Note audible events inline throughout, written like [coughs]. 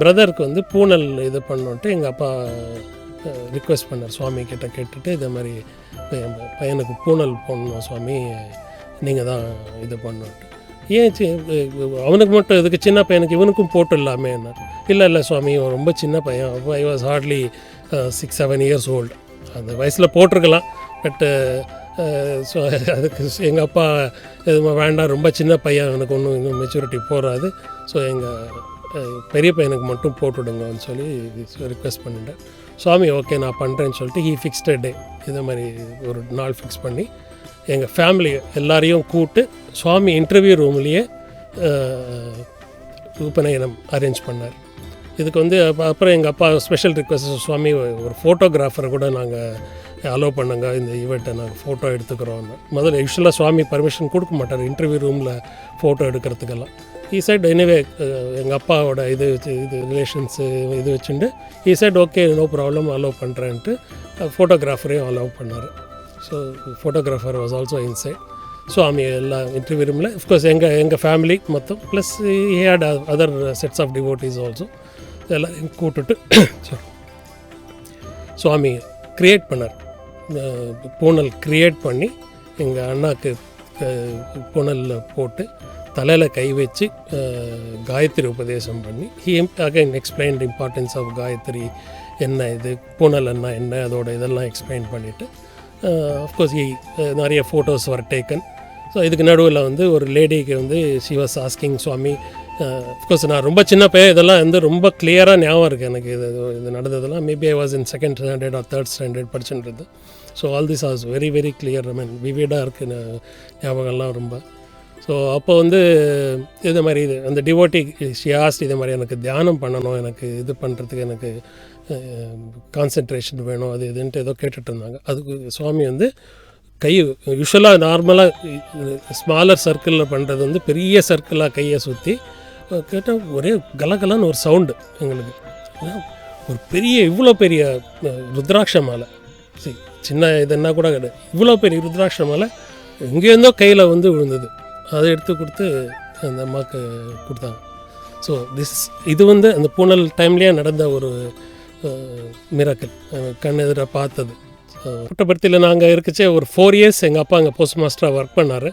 பிரதருக்கு வந்து பூனல் இது பண்ணோன்ட்டு எங்கள் அப்பா ரிக்வெஸ்ட் பண்ணார். சுவாமி கிட்ட கேட்டுட்டு இதே மாதிரி பையனுக்கு பூனல் போடணும் சுவாமி நீங்கள் தான் இது பண்ணோன்ட்டு. ஏன் அவனுக்கு மட்டும் இதுக்கு சின்ன பையனுக்கு இவனுக்கும் போட்டு இல்லாமே என்ன? இல்லை இல்லை சுவாமி இவன் ரொம்ப சின்ன பையன். I was hardly six seven years old அந்த வயசில் போட்டிருக்கலாம். பட்டு ஸோ அதுக்கு எங்கள் அப்பா எதுவும் வேண்டாம். ரொம்ப சின்ன பையன். எனக்கு ஒன்றும் இன்னும் மெச்சூரிட்டி போகாது ஸோ எங்கள் பெரிய பையனுக்கு மட்டும் போட்டுவிடுங்கன்னு சொல்லி ரிக்வெஸ்ட் பண்ணிட்டேன். சுவாமி ஓகே நான் பண்ணுறேன்னு சொல்லிட்டு ஹீ ஃபிக்ஸ்டு டே இதே மாதிரி ஒரு நாள் ஃபிக்ஸ் பண்ணி எங்கள் ஃபேமிலி எல்லாரையும் கூப்பிட்டு சுவாமி இன்டர்வியூ ரூம்லேயே உபநயனம் அரேஞ்ச் பண்ணார். இதுக்கு வந்து அப்புறம் எங்கள் அப்பா ஸ்பெஷல் ரிக்வஸ்ட் சுவாமி ஒரு ஃபோட்டோகிராஃபரை கூட நாங்கள் அலோவ் பண்ணுங்க. இந்த ஈவெண்ட்டை நாங்கள் ஃபோட்டோ எடுத்துக்கிறோம். முதல்ல யூஸ்வலாக சுவாமி பர்மிஷன் கொடுக்க மாட்டார். இன்டர்வியூ ரூமில் ஃபோட்டோ எடுக்கிறதுக்கெல்லாம். ஈ சைட் எனிவே எங்கள் அப்பாவோட இது வச்சு இது ரிலேஷன்ஸு இது வச்சுட்டு he said okay no problem allow பண்ணுறேன்ட்டு ஃபோட்டோகிராஃபரையும் அலோவ் பண்ணார். So photographer was also inside Swami எல்லா இன்டர்வியூ ரூமில் அஃப்கோர்ஸ் எங்கள் எங்கள் ஃபேமிலி மொத்தம் plus had other sets of devotees also எல்லாத்தையும் கூப்பிட்டுட்டு [coughs] சுவாமி க்ரியேட் பண்ணார். பூனல் க்ரியேட் பண்ணி எங்கள் அண்ணாக்கு அஹ், பூனலில் போட்டு தலையில் கை வச்சு காயத்ரி உபதேசம் பண்ணி he again explained importance of Gayatri என்ன இது பூனல் என்ன என்ன அதோட இதெல்லாம் எக்ஸ்பிளைன் பண்ணிவிட்டு அஃப்கோர்ஸ் ஹி நிறைய ஃபோட்டோஸ் வர் டேக்கன் ஸோ இதுக்கு நடுவில் வந்து ஒரு லேடிக்கு வந்து she was asking Swami of course நான் ரொம்ப சின்ன பையன் இதெல்லாம் வந்து ரொம்ப கிளியராக ஞாபகம் இருக்குது எனக்கு. இது இது நடந்ததெல்லாம் maybe I was in second standard or third standard படிச்சுன்றது. So all this was very very clear I mean விவிடாக இருக்குது ஞாபகம்லாம் ரொம்ப. ஸோ அப்போ வந்து இது மாதிரி இது அந்த டிவோட்டி ஷியாஸ்ட் இதை மாதிரி எனக்கு தியானம் பண்ணணும் எனக்கு இது பண்ணுறதுக்கு எனக்கு கான்சென்ட்ரேஷன் வேணும் அது இதுன்ட்டு ஏதோ கேட்டுட்டு இருந்தாங்க. அதுக்கு சுவாமி வந்து கை யூஸ்வலாக நார்மலாக ஸ்மாலர் சர்க்கிளில் பண்ணுறது வந்து பெரிய சர்க்கிளாக கையை சுற்றி கேட்டால் ஒரே கலகலன்னு ஒரு சவுண்டு எங்களுக்கு. ஒரு பெரிய இவ்வளோ பெரிய ருத்ராட்ச மாலை. சரி சின்ன இதுன்னா கூட கிடையாது. இவ்வளோ பெரிய ருத்ராட்ச மாலை எங்கேருந்தோ கையில் வந்து விழுந்தது. அதை எடுத்து கொடுத்து அந்த அம்மாவுக்கு கொடுத்தாங்க. ஸோ திஸ் இது வந்து அந்த பூனல் டைம்லேயே நடந்த ஒரு மிராக்கல் கண் எதிராக பார்த்தது. புட்டபர்த்தியில் நாங்கள் இருக்கச்சே ஒரு ஃபோர் இயர்ஸ் எங்கள் அப்பா அங்கே போஸ்ட் மாஸ்டராக ஒர்க் பண்ணார்.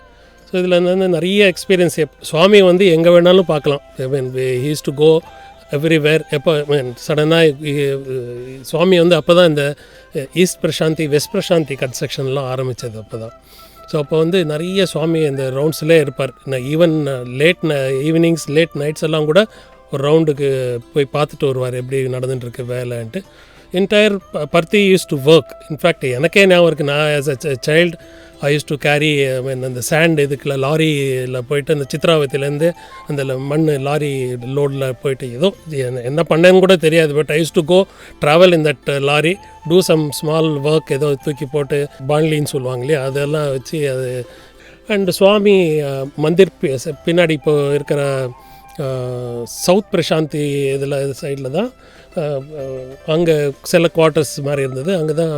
ஸோ இதில் வந்து நிறைய எக்ஸ்பீரியன்ஸ் சுவாமி வந்து எங்கே வேணாலும் பார்க்கலாம். I mean he's to go everywhere எப்போ மீன் சடனாக சுவாமி வந்து அப்போ தான் இந்த ஈஸ்ட் பிரசாந்தி வெஸ்ட் பிரசாந்தி கன்ஸ்ட்ரக்ஷன்லாம் ஆரம்பித்தது அப்போ தான் ஸோ அப்போ வந்து நிறைய சுவாமி இந்த ரவுண்ட்ஸ்லேயே இருப்பார். Even late evenings late nights எல்லாம் கூட ஒரு ரவுண்டுக்கு போய் பார்த்துட்டு வருவார். எப்படி நடந்துட்டுருக்கு வேலைன்ட்டு. Entire Parthi use to work in fact எனக்கே ஞாபகம் இருக்குது நான் as a child I use to carry mean அந்த சேண்ட் இதுக்குள்ள லாரியில் போயிட்டு அந்த சித்ராவத்திலேருந்து அந்த ல- மண் லாரி லோடில் போயிட்டு ஏதோ என்ன- பண்ணேன்னு கூட தெரியாது. But I use to go travel in that lorry to some small work ஏதோ தூக்கி போட்டு பான்லின்னு சொல்லுவாங்க இல்லையா? அதெல்லாம் வச்சு அது அண்ட் சுவாமி மந்திர் பி- பின்னாடி இப்போ இருக்கிற சவுத் பிரசாந்தி இதில் சைடில் தான் அங்கே சில குவார்ட்டர்ஸ் மாதிரி இருந்தது. அங்கே தான்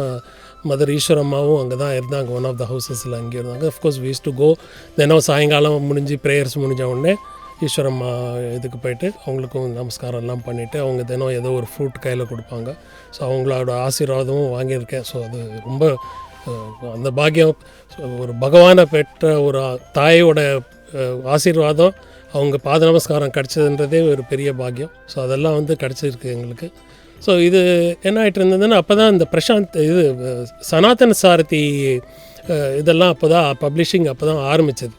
மதர் ஈஸ்வரம்மாவும் அங்கே தான் இருந்தாங்க ஒன் ஆஃப் த ஹவுசஸில் அங்கே இருந்தாங்க. அஃப்கோர்ஸ் வீஸ் டு கோ தினம் சாயங்காலம் முடிஞ்சு ப்ரேயர்ஸ் முடிஞ்ச உடனே ஈஸ்வரம்மா இதுக்கு போயிட்டு அவங்களுக்கும் நமஸ்காரம் எல்லாம் பண்ணிவிட்டு அவங்க தினம் ஏதோ ஒரு ஃப்ரூட் கையில் கொடுப்பாங்க. ஸோ அவங்களோட ஆசீர்வாதமும் வாங்கியிருக்கேன். ஸோ அது ரொம்ப அந்த பாக்கியம் ஒரு பகவானை பெற்ற ஒரு தாயோட ஆசீர்வாதம் அவங்க பாத நமஸ்காரம் கிடச்சதுன்றதே ஒரு பெரிய பாக்கியம். ஸோ அதெல்லாம் வந்து கிடச்சிருக்கு எங்களுக்கு. ஸோ இது என்ன ஆகிட்டு இருந்ததுன்னா அப்போ தான் இந்த பிரசாந்த் இது சனாதன சாரதி இதெல்லாம் அப்போ தான் பப்ளிஷிங் அப்போ தான் ஆரம்பிச்சது.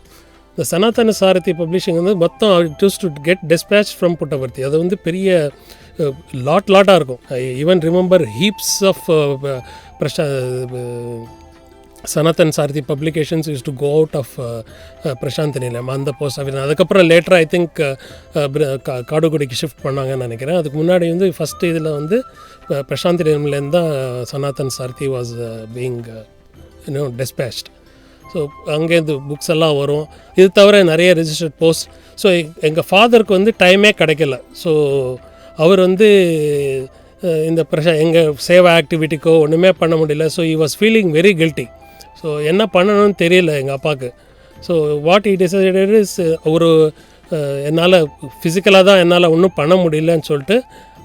இந்த சனாதன சாரதி பப்ளிஷிங் வந்து மொத்தம் two's to get dispatch from Puttaparthi அது வந்து பெரிய லாட் லாட்டாக இருக்கும். I even remember heaps of பிரசா Sanathan Sarathi publications is to go out of Prasanth Nilayam அந்த போஸ்ட் ஆஃபீஸ் அதுக்கப்புறம் லேட்டர் ஐ திங்க் காடுகுடிக்கு ஷிஃப்ட் பண்ணாங்கன்னு நினைக்கிறேன். அதுக்கு முன்னாடி வந்து ஃபஸ்ட்டு இதில் வந்து uh, பிரசாந்த் நிலையம்லேருந்து தான் uh, Sanathan Sarathi was being இன்னும் டிஸ்பேச்ட் ஸோ அங்கேருந்து புக்ஸ் எல்லாம் வரும். இது தவிர நிறைய ரிஜிஸ்டர்ட் போஸ்ட் ஸோ எங்கள் ஃபாதருக்கு வந்து டைமே கிடைக்கல. ஸோ அவர் வந்து uh, இந்த பிரஷா எங்கள் சேவா ஆக்டிவிட்டிக்கோ ஒன்றுமே பண்ண முடியல. So I was feeling very guilty so என்ன பண்ணணும்னு தெரியல எங்கள் அப்பாவுக்கு so what it decided is ஒரு என்னால் ஃபிசிக்கலாக தான் என்னால் ஒன்றும் பண்ண முடியலன்னு சொல்லிட்டு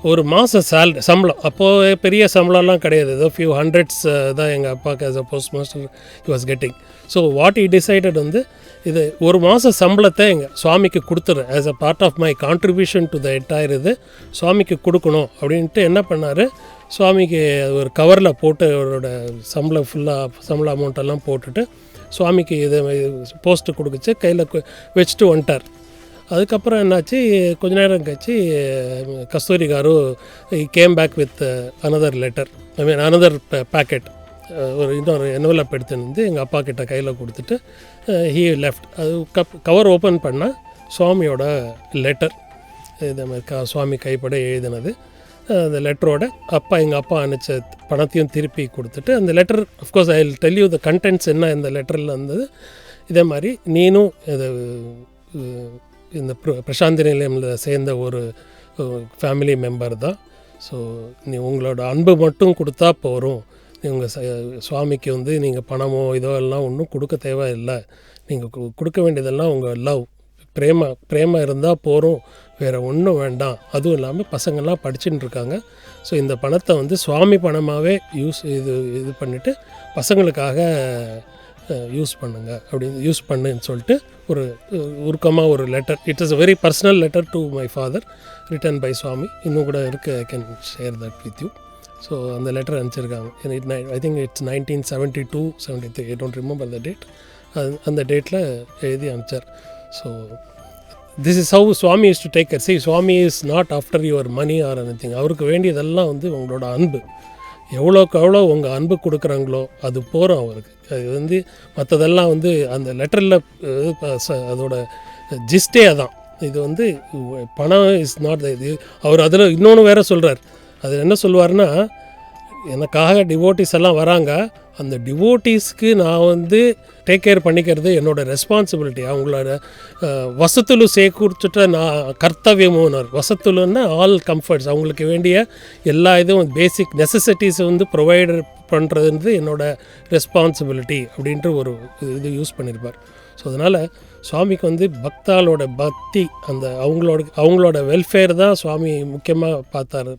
ஒரு மாத சேல்ரி சம்பளம். அப்போது பெரிய சம்பளம்லாம் கிடையாது. ஏதோ ஃபியூ ஹண்ட்ரட்ஸ் தான் எங்கள் அப்பாவுக்கு as a post master he was getting so what I decided வந்து இது ஒரு மாத சம்பளத்தை எங்கள் சுவாமிக்கு கொடுத்துறேன் as a part of my contribution to the entire இது சுவாமிக்கு கொடுக்கணும் அப்படின்ட்டு என்ன பண்ணார்? சுவாமிக்கு ஒரு கவரில் போட்டு அவரோட சம்பளம் ஃபுல்லாக சம்பள அமௌண்ட்டெல்லாம் போட்டுட்டு சுவாமிக்கு இதை போஸ்ட்டு கொடுக்குச்சு. கையில் வச்சுட்டு வந்துட்டார். அதுக்கப்புறம் என்னாச்சு? கொஞ்ச நேரம் கழிச்சு Kasturi garu came back with another letter I mean another packet ஒரு இன்னொரு என்வலப் எடுத்துன்னு வந்து எங்கள் அப்பா கிட்ட கையில் கொடுத்துட்டு ஹீ லெஃப்ட் அது கப் கவர் ஓப்பன் பண்ணால் சுவாமியோட லெட்டர் இதே மாதிரி க சுவாமி கைப்பட எழுதினது. அந்த லெட்டரோட அப்பா எங்கள் அப்பா அனுப்பிச்ச பணத்தையும் திருப்பி கொடுத்துட்டு அந்த letter of course I tell you the contents என்ன இந்த லெட்டரில் இருந்தது இதே மாதிரி நீனும் இது இந்த பிரசாந்தி நிலையமில் சேர்ந்த ஒரு ஃபேமிலி மெம்பர் தான். ஸோ நீ உங்களோட அன்பு மட்டும் கொடுத்தா போகிறோம் உங்கள் சுவாமிக்கு வந்து நீங்கள் பணமோ இதோ எல்லாம் ஒன்றும் கொடுக்க தேவையில்லை. நீங்கள் கொடுக்க வேண்டியதெல்லாம் உங்கள் லவ் பிரேம பிரேம இருந்தால் போகிறோம் வேறு ஒன்றும் வேண்டாம். அதுவும் இல்லாமல் பசங்கள்லாம் படிச்சுட்டு இருக்காங்க. ஸோ இந்த பணத்தை வந்து சுவாமி பணமாகவே யூஸ் இது இது பண்ணிவிட்டு பசங்களுக்காக யூஸ் பண்ணுங்க. அப்படின்னு யூஸ் பண்ணுன்னு சொல்லிட்டு ஒரு உருக்கமாக ஒரு letter. It is a very personal letter to my father written by Swami. இன்னும் கூட இருக்கு. I can share that with you so அந்த லெட்டர் அனுப்பிச்சிருக்காங்க. I think it's nineteen seventy two seventy three I don't remember the date அந்த டேட்டில் எழுதி அனுப்பிச்சார். So this is how Swami is to take care see Swami is not after your money or anything. அவருக்கு வேண்டியதெல்லாம் வந்து உங்களோட அன்பு. எவ்வளோக்கு எவ்வளோ உங்கள் அன்பு கொடுக்குறாங்களோ அது போகிறோம் அவருக்கு. அது வந்து மற்றதெல்லாம் வந்து அந்த லெட்டரில் அதோட ஜிஸ்டே அதான். இது வந்து பணம் இஸ் நாட் இது அவர் அதில் இன்னொன்று வேற சொல்கிறார் அது என்ன சொல்லுவார்னா எனக்காக டிவோட்டிஸ் எல்லாம் வராங்க. அந்த டிவோட்டிஸ்க்கு நான் வந்து டேக் கேர் பண்ணிக்கிறது என்னோட ரெஸ்பான்சிபிலிட்டி அவங்களோட அஹ், சேர்க்குறிச்சிட்ட நான் கர்த்தவியமுனர் வசத்துலுன்னா ஆல் கம்ஃபர்ட்ஸ் அவங்களுக்கு வேண்டிய எல்லா இதுவும் பேசிக் நெசசிட்டிஸ் வந்து ப்ரொவைட் பண்ணுறது என்னோட ரெஸ்பான்சிபிலிட்டி அப்படின்ற ஒரு இது யூஸ் பண்ணியிருப்பார் ஸோ அதனால் சுவாமிக்கு வந்து பக்தாளோட பக்தி அந்த அவங்களோட அவங்களோட வெல்ஃபேர் தான் சுவாமி முக்கியமாக பார்த்தாரு.